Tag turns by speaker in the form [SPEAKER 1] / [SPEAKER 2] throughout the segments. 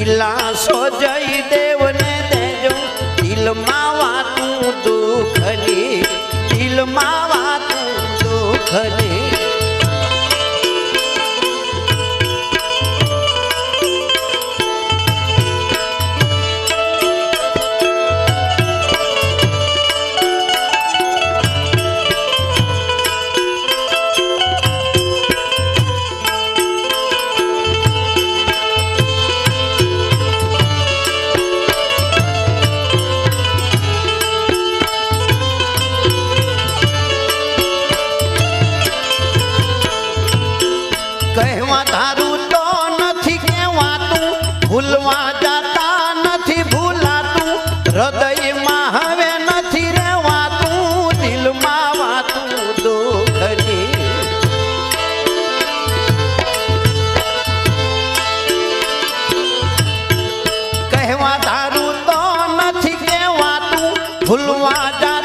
[SPEAKER 1] દિલાસો જય દેવને દેજો. દિલમાં વાતું દુઃખની દિલમાં વાતું દુઃખની. કહેવા તારું તો નથી કહેવાતું ભૂલવા જાતા નથી ભૂલાતું હૃદયમાં હવે નથી રહેવાતું દિલમાં વાતું દુઃખની કહેવા તારું તો નથી કહેવાતું ભૂલવા જાતા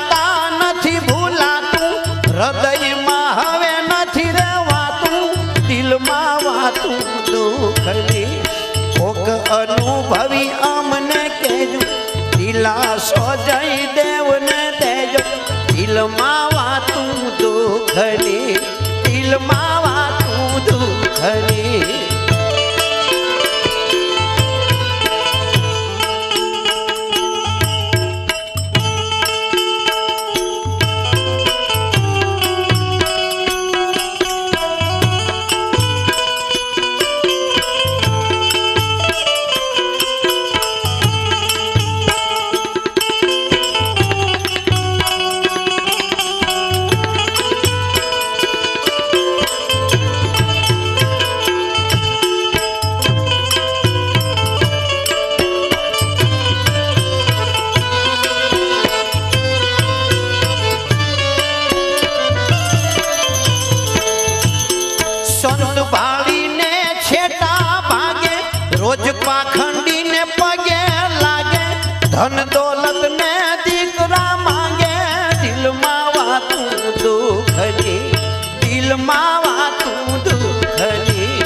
[SPEAKER 1] દિલાસો જય દેવને દેજો. દિલમાં વાતું દુઃખની દિલમાં રોજ પાખંડીને પગે લાગે, ધન દોલત ને દીકરા માંગે. દિલમાં વાતું દુઃખની, દિલમાં વાતું દુખરી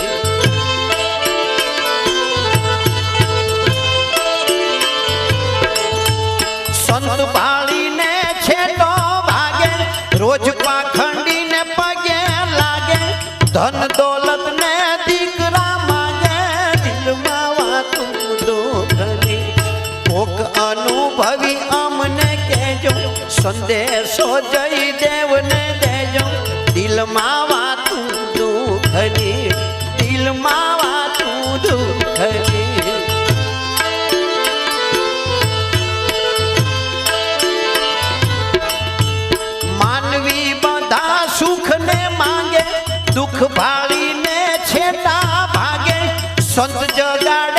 [SPEAKER 1] સંત ભાળીને છેટો ભાગે, રોજ પાખંડીને પગે લાગે, ધન દોલત સંદેશો જય દેવને દેજો. દિલમાં વાતું દુઃખની, દિલમાં વાતું દુઃખની. માનવી બધા સુખ ને માંગે, દુઃખ ભાળીને છેટા ભાગે. સંત જગાડે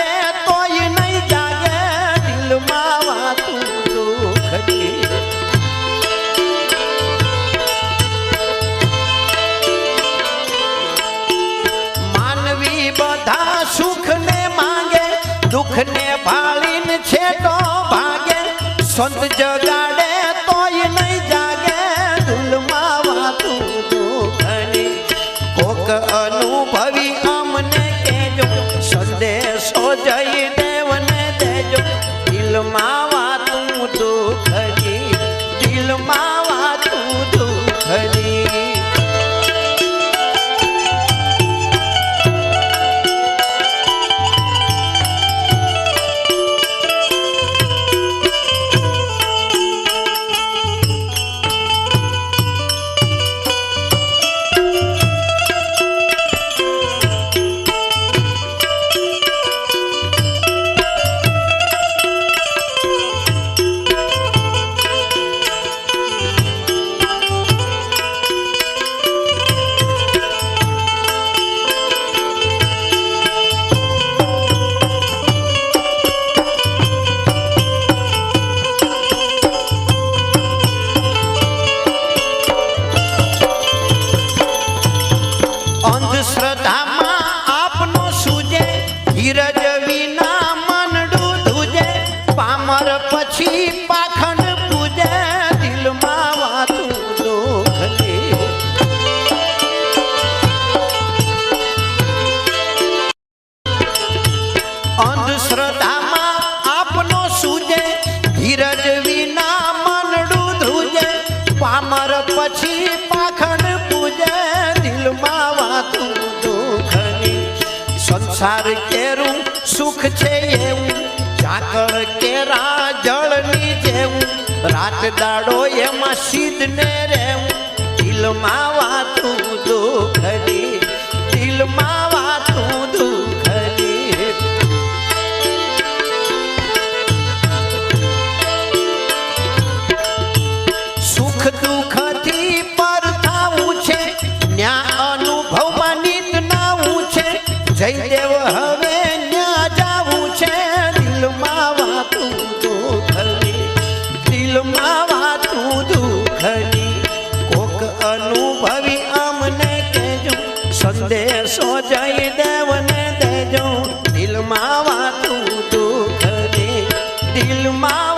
[SPEAKER 1] સુખ ને માંગે દુઃખ ને ભાળીને છેટો ભાગે. સંત જગાડે તોય નહીં જાગે દિલમાં વાતું દુઃખની કોક અનુભવી પછી પાખંડ પૂજે, દિલમાં વાતું દુઃખ અંધશ્રદ્ધામાં આપનો સૂજે, ધીરજ વિના મનડું ધ્રુજે. પામર પછી પાખંડ પૂજે, દિલમાં વાતું દુઃખ સંસાર કેરું સુખ છે એવું ઝાકળ કેરા જળની જેવું, રાત દાડો એમાં સીધ ને રહેવું. દિલમાં વાતું દુખની, દિલમાં વાતું દુખની. સુખ દુઃખથી બેસો જય દેવને દેજો. દિલમાં વાતું દુઃખ દે દિલમાં